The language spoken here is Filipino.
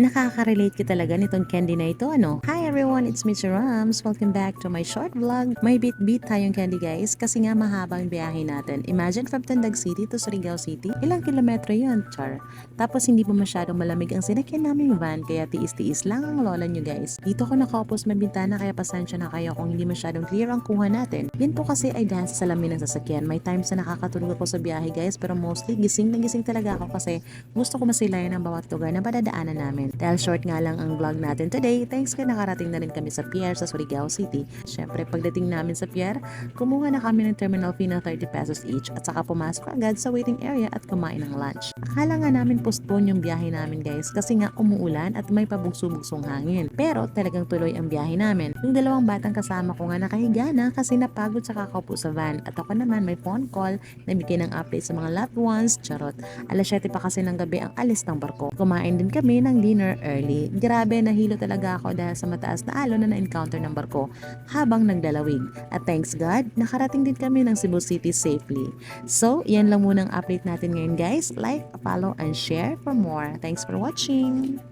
Nakaka-relate ka talaga nitong candy na ito, ano? Hi everyone, it's Mitch Rams. Welcome back to my short vlog. May bit-bit tayong candy guys kasi nga mahaba ang biyahe natin. Imagine from Tandag City to Surigao City. Ilang kilometro yun, char. Tapos hindi pa masyadong malamig ang sinakyan naming van kaya tiis-tiis lang ang lola nyo guys. Dito ko nakaupo sa may bintana kaya pasensya na kayo kung hindi masyadong clear ang kuha natin. Yan po kasi ay dahil sa salamin ng sasakyan. May times na nakakatulog ako sa biyahe guys pero mostly gising na gising talaga ako kasi gusto ko masilayan ang bawat lugar na padadaanan namin. Dahil short nga lang ang vlog natin today, thanks kay nakarating na rin kami sa pier sa Surigao City. Syempre pagdating namin sa pier, kumuha na kami ng terminal fee na 30 pesos each at saka pumasok agad sa waiting area at kumain ng lunch. Akala nga namin postpone yung biyahe namin guys kasi nga umuulan at may pabugso-bugsong hangin. Pero talagang tuloy ang biyahe namin. Yung dalawang batang kasama ko nga nakahiga na kasi napagod sa kakaupo sa van at ako naman may phone call na bigay ng update sa mga loved ones, charot. Alas 7 pa kasi ng gabi ang alis ng barko. Kumain din kami ng dinner early. Grabe, nahilo talaga ako dahil sa mataas na alon na na-encounter ng barko habang nagdalawig. At thanks God, nakarating din kami ng Cebu City safely. So, yan lang muna ang update natin ngayon guys. Like, follow, and share for more. Thanks for watching!